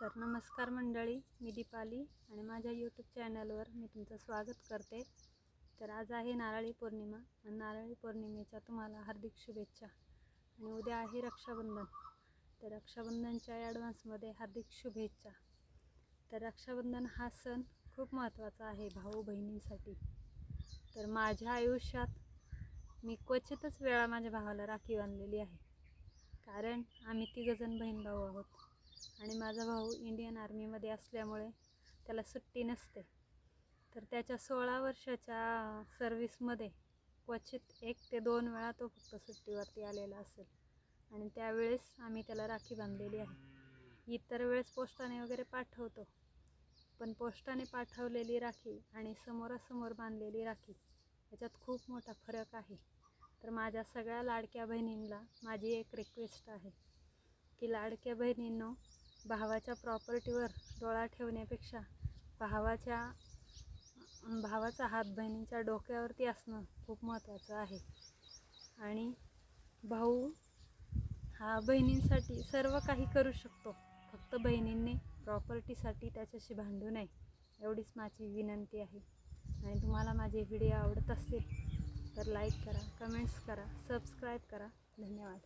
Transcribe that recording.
तर नमस्कार मंडळी मी दीपाली आणि माझ्या यूट्यूब चॅनलवर मी तुमचं स्वागत करते. तर आज आहे नारळी पौर्णिमा आणि नारळी पौर्णिमेच्या तुम्हाला हार्दिक शुभेच्छा आणि उद्या आहे रक्षाबंधन. तर रक्षाबंधनच्या ॲडव्हान्समध्ये हार्दिक शुभेच्छा. तर रक्षाबंधन हा सण खूप महत्त्वाचा आहे भाऊ बहिणींसाठी. तर माझ्या आयुष्यात मी क्वचितच वेळा माझ्या भावाला राखी बांधलेली आहे. कारण आम्ही तिघजण बहीण भाऊ आहोत. आणि माझा भाऊ इंडियन आर्मीमध्ये असल्यामुळे त्याला सुट्टी नसते. तर त्याच्या सोळा वर्षाच्या सर्विसमध्ये क्वचित एक ते दोन वेळा तो फक्त सुट्टीवरती आलेला असेल. आणि त्यावेळेस आम्ही त्याला राखी बांधलेली आहे. इतर वेळेस पोस्टाने वगैरे पाठवतो. पण पोस्टाने पाठवलेली राखी आणि समोरासमोर बांधलेली राखी याच्यात खूप मोठा फरक आहे. तर माझ्या सगळ्या लाडक्या बहिणींना माझी एक रिक्वेस्ट आहे की लाडक्या बहिणींनो भावाच्या प्रॉपर्टीवर डोळा ठेवण्यापेक्षा भावाच्या भावाचा हात बहिणींच्या डोक्यावरती असणं खूप महत्त्वाचं आहे. आणि भाऊ हा बहिणींसाठी सर्व काही करू शकतो. फक्त बहिणींनी प्रॉपर्टीसाठी त्याच्याशी भांडू नये एवढीच माझी विनंती आहे. आणि तुम्हाला माझे व्हिडिओ आवडत असतील तर लाईक करा कमेंट्स करा सबस्क्राईब करा. धन्यवाद.